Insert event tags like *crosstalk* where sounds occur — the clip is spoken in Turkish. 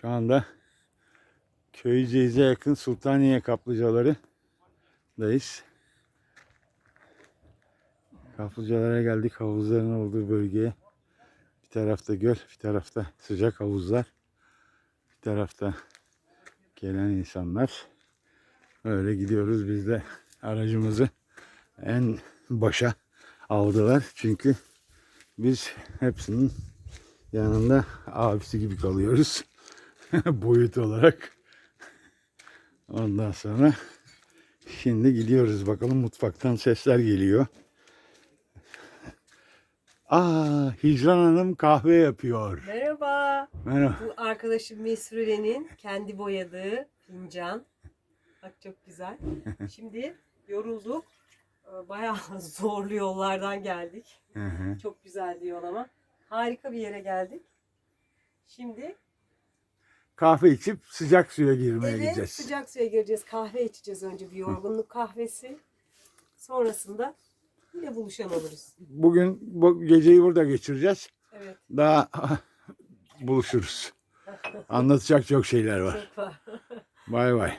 Şu anda Köyceğiz'e yakın Sultaniye kaplıcaları dayız. Kaplıcalara geldik havuzların olduğu bölgeye. Bir tarafta göl, bir tarafta sıcak havuzlar. Bir tarafta gelen insanlar. Öyle gidiyoruz biz de aracımızı en başa aldılar. Çünkü biz hepsinin yanında abisi gibi kalıyoruz. *laughs* Boyut olarak. Ondan sonra şimdi gidiyoruz. Bakalım mutfaktan sesler geliyor. Aa, Hicran Hanım kahve yapıyor. Merhaba. Merhaba. Bu arkadaşım Mesrure'nin kendi boyadığı fincan. Bak çok güzel. *laughs* Şimdi yorulduk. Ee, Bayağı *laughs* zorlu yollardan geldik. Hı hı. Çok güzel yol ama. Harika bir yere geldik. Şimdi Kahve içip sıcak suya girmeye eve gideceğiz. sıcak suya gireceğiz. Kahve içeceğiz önce bir yorgunluk kahvesi. Sonrasında yine buluşan oluruz. Bugün bu geceyi burada geçireceğiz. Evet. Daha *laughs* buluşuruz. *laughs* Anlatacak çok şeyler var. Çok var. Bay bay.